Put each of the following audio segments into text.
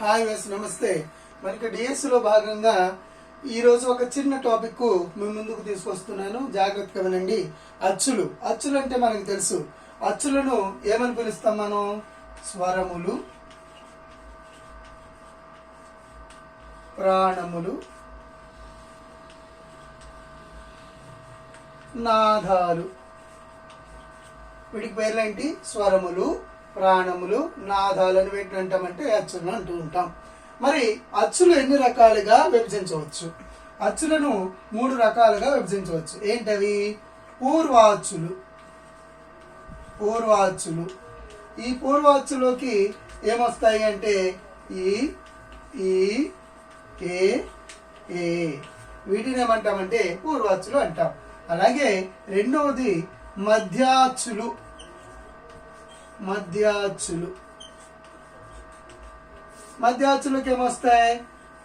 Hi వెస్ నమస్తే. మనకి డిఎస్లో భాగంగా ఈరోజు ఒక చిన్న టాపిక్ మీ ముందుకు తీసుకొస్తున్నాను. జాగ్రత్తగా వినండి. అచ్చులు. అచ్చులు అంటే మనకు తెలుసు. అచ్చులను ఏమని పిలుస్తాం మనం? స్వరములు ప్రాణములు నాదాలు. వీటికి పేర్లేంటి స్వరములు ప్రాణములు నాదాలను వీటిని అంటామంటే అచ్చులు అంటూ ఉంటాం. మరి అచ్చులు ఎన్ని రకాలుగా విభజించవచ్చు? అచ్చులను మూడు రకాలుగా విభజించవచ్చు. ఏంటవి? పూర్వాచులు పూర్వాచులు ఈ పూర్వాచులోకి ఏమొస్తాయి అంటే ఈ ఈ ఏ ఏ. వీటిని ఏమంటామంటే పూర్వాచులు అంటాం. అలాగే రెండవది మధ్యాచులు మధ్యాచులు మధ్యాచులకు ఏమొస్తాయి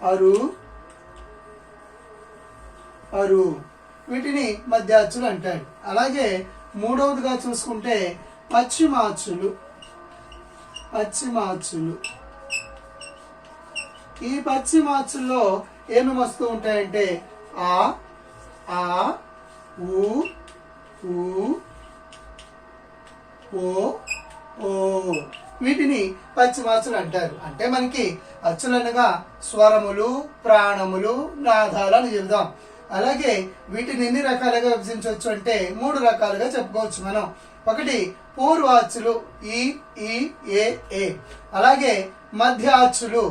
అరు. అరు. వీటిని మధ్యాచులు అంటాడు అలాగే మూడవదిగా చూసుకుంటే పశ్చిమాచులు పశ్చిమాచులు ఈ పశ్చిమాచుల్లో ఏమేమి వస్తూ ఉంటాయంటే ఆ ఆ ఊ ఊ ఓ ఓ వీటిని పంచమాసులు అంటారు. అంటే మనకి అచ్చులనగా స్వరములు ప్రాణములు నాదాలు అని చెబుదాం. అలాగే వీటిని ఎన్ని రకాలుగా విభజించవచ్చు అంటే మూడు రకాలుగా చెప్పుకోవచ్చు మనం. ఒకటి పూర్వాచులు ఈ ఈ ఏ ఏ. అలాగే మధ్యాచులు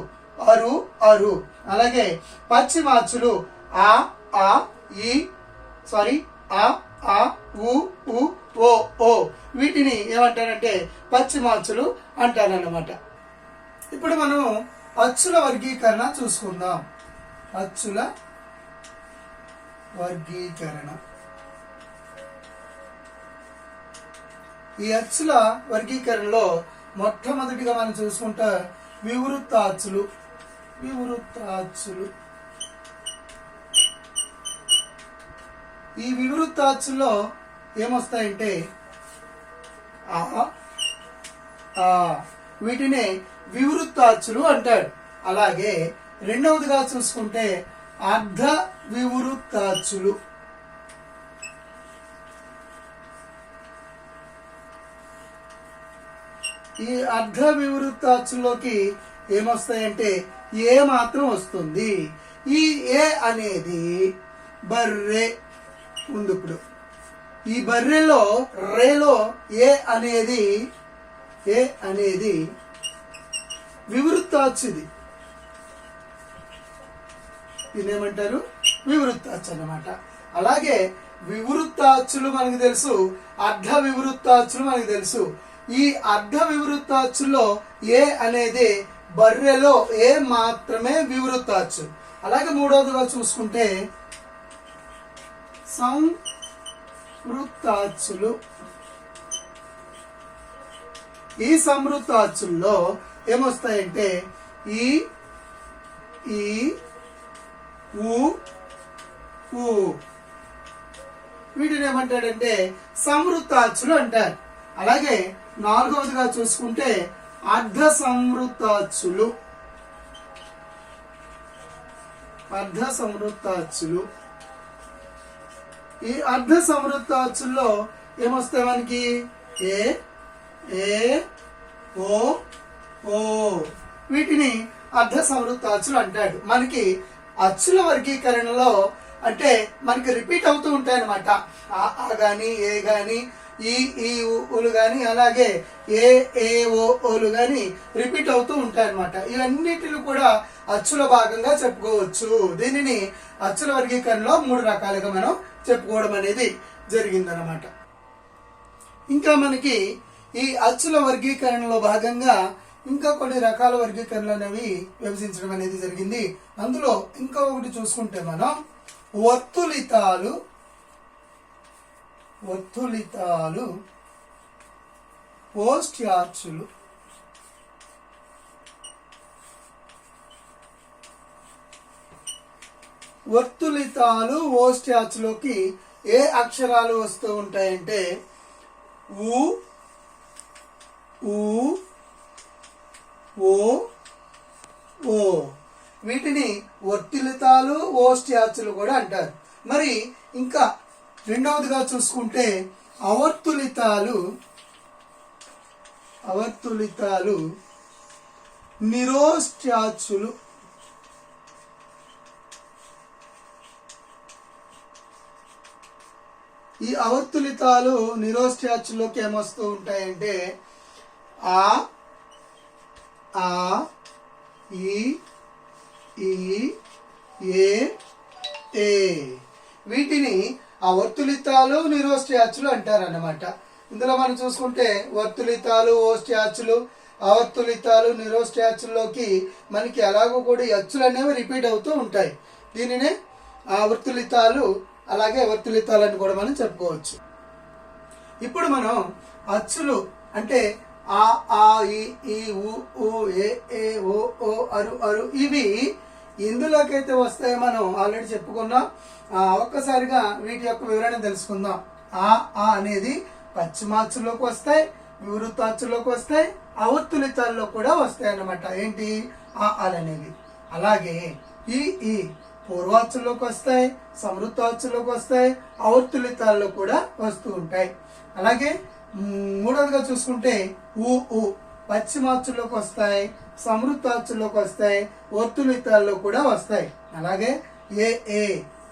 అరు అరు. అలాగే పశ్చిమాచులు ఆ ఆ ఈ సారీ ఆ ఆ ఉ ఉ ఓ ఓ. వీటిని ఏమంటారంటే పశ్చిమాచులు అంటారన్నమాట. ఇప్పుడు మనం అచ్చుల వర్గీకరణ చూసుకుందాం. అచ్చుల వర్గీకరణ. ఈ అచ్చుల వర్గీకరణలో మొట్టమొదటిగా మనం చూసుకుంటే వివృత్తాచులు వివృత్తాచులు ఈ వివృత్తాచుల్లో ఏమొస్తాయంటే ఆ ఆ వీటినే వివృత్తాచులు అంటాడు. అలాగే రెండవదిగా చూసుకుంటే అర్ధ వివృత్తాచులు. ఈ అర్ధ వివృత్తాచుల్లోకి ఏమొస్తాయంటే ఏ మాత్రం వస్తుంది. ఈ ఏ అనేది బర్రె ఉంది ఇప్పుడు. ఈ బర్రెలో రేలో ఏ అనేది ఏ అనేది వివృత్తాచ్చుది దీనేమంటారు వివృత్తాచ్చు అన్నమాట. అలాగే వివృత్తాచ్చులు మనకు తెలుసు అర్ధ వివృత్తాచ్చులు మనకు తెలుసు. ఈ అర్ధ వివృత్తాచులో ఏ అనేది బర్రెలో ఏ మాత్రమే వివృత్తాచ్చు అలాగే మూడవదిగా చూసుకుంటే సంవృత్తాచులు ఈ సంవృత్తాచుల్లో ఏమొస్తాయంటే ఈ ఈ ఊ ఊ. వీటిని ఏమంటాడంటే సంవృత్తాచులు అంటారు. అలాగే నాలుగవదిగా చూసుకుంటే అర్ధ సంవృత్తాచులు అర్ధ సంవృత్తాచులు ఈ అర్ధ సంవృత్తాచుల్లో ఏమొస్తాయి మనకి ఏ ఏ ఓ ఓ. వీటిని అర్ధ సంవృత్తాచులు అంటాడు. మనకి అచ్చుల వర్గీకరణలో అంటే మనకి రిపీట్ అవుతూ ఉంటాయి అనమాట ఆ కానీ ఏ కానీ ఈ ఈ కానీ అలాగే ఏ ఏ ఓ ఓలు కానీ రిపీట్ అవుతూ ఉంటాయి అనమాట ఇవన్నిటిని కూడా అచ్చుల భాగంగా చెప్పుకోవచ్చు. దీనిని అచ్చుల వర్గీకరణలో మూడు రకాలుగా మనం చెప్పుకోవడం అనేది జరిగిందనమాట ఇంకా మనకి ఈ అచ్చుల వర్గీకరణలో భాగంగా ఇంకా కొన్ని రకాల వర్గీకరణలు అనేవి విభజించడం అనేది జరిగింది. అందులో ఇంకా ఒకటి చూసుకుంటే మనం వర్తులితాలు ఒత్తులితాలు పోస్ట్ యాచ్లు ఒత్తులితాలు ఓస్ట్ యాచ్లోకి ఏ అక్షరాలు వస్తూ ఉంటాయంటే ఊ ఊ ఓ ఓ. వీటిని ఒత్తిలితాలు ఓస్ట్ యాచ్లు కూడా అంటారు. మరి ఇంకా రెండవదిగా చూసుకుంటే అవర్తులితాలు అవర్తులితాలు నిరోష్ట్యాచులు ఈ అవర్తులితాలు నిరోష్ట్యాచుల్లోకి ఏమొస్తూ ఉంటాయంటే ఆ ఆ ఈ ఈ ఏ ఏ వీటిని ఆ వర్తులితాలు అవర్తులితాలు అంటారు అంటారన్నమాట. ఇందులో మనం చూసుకుంటే వర్తులితాలు ఓష్ట్యాచులు అవర్తులితాలు నిరోష్ట్యాచుల్లోకి మనకి ఎలాగో కూడా అచ్చులు అనేవి రిపీట్ అవుతూ ఉంటాయి. దీనినే ఆవర్తులితాలు అలాగే వర్తులితాలు అని కూడా మనం చెప్పుకోవచ్చు. ఇప్పుడు మనం అచ్చులు అంటే ఆ ఆ ఈ ఈ ఉ ఊ ఏ ఏ ఓ ఓ అరు అరు ఇవి ఎందులోకైతే వస్తాయో మనం ఆల్రెడీ చెప్పుకున్నాం. ఆ, ఒక్కసారిగా వీటి యొక్క వివరణ తెలుసుకుందాం. ఆ ఆ అనేది పశ్చిమాచులోకి వస్తాయి వివృత్తాచులోకి వస్తాయి అవత్తులితాల్లో కూడా వస్తాయి అన్నమాట. ఏంటి? ఆ ఆలు అనేవి అలాగే ఈ ఈ పూర్వాచుల్లోకి వస్తాయి సమృద్ధాచుల్లోకి వస్తాయి అవత్తులితాల్లో కూడా వస్తూ ఉంటాయి. అలాగే మూడవదిగా చూసుకుంటే ఊ ఊ. పశ్చిమాచుల్లోకి వస్తాయి సమృద్ధాచుల్లోకి వస్తాయి ఒత్తులితాల్లో కూడా వస్తాయి. అలాగే ఏ ఏ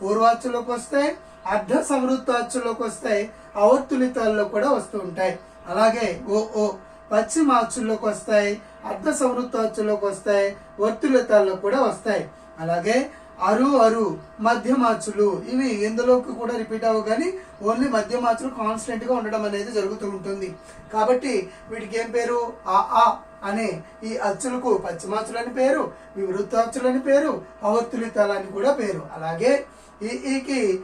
పూర్వాచుల్లోకి వస్తాయి అర్ధ సమృద్ధాచుల్లోకి వస్తాయి అవత్తులితాల్లో కూడా వస్తూ ఉంటాయి. అలాగే ఓ ఓ పశ్చిమాచుల్లోకి వస్తాయి అర్ధ సమృద్ధాచుల్లోకి వస్తాయి ఒత్తులితాల్లో కూడా వస్తాయి. అలాగే అరు అరు మధ్యమాచులు. ఇవి ఎందులోకి కూడా రిపీట్ అవ్వవు కానీ ఓన్లీ మధ్యమాచులు కాన్స్టెంట్గా ఉండడం అనేది జరుగుతూ ఉంటుంది. కాబట్టి వీటికి ఏం పేరు? ఆ ఆ అనే ఈ అచ్చులకు పశ్చిమాచులు అని పేరు వివృత్తాచులు అని పేరు అవత్తులితాలు అని కూడా పేరు. అలాగే ఈ ఈకి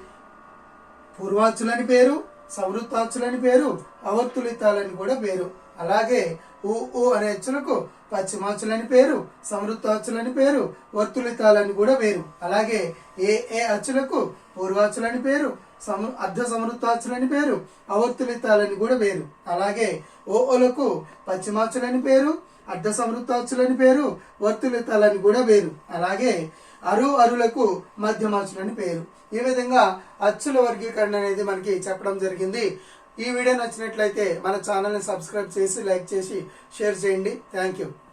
పూర్వాచులని పేరు సంవృత్తాచులని పేరు అవత్తులితాలని కూడా పేరు. అలాగే ఊ ఊ అనే అచ్చులకు పశ్చిమాచులని పేరు సమృద్ధాచులని పేరు వర్తులితాలని కూడా పేరు. అలాగే ఏ ఏ అచ్చులకు పూర్వాచులని పేరు సము అర్ధ సమృద్ధాచులని పేరు అవర్తులితాలని కూడా పేరు. అలాగే ఓలకు పశ్చిమాచులని పేరు అర్ధ సమృద్ధాచులని పేరు వర్తులితాలని కూడా పేరు. అలాగే అరు అరులకు మధ్యమాచులని పేరు. ఈ విధంగా అచ్చుల వర్గీకరణ అనేది మనకి చెప్పడం జరిగింది. ఈ వీడియో నచ్చినట్లయితే మన ఛానల్ని సబ్స్క్రైబ్ చేసి లైక్ చేసి షేర్ చేయండి. Thank you.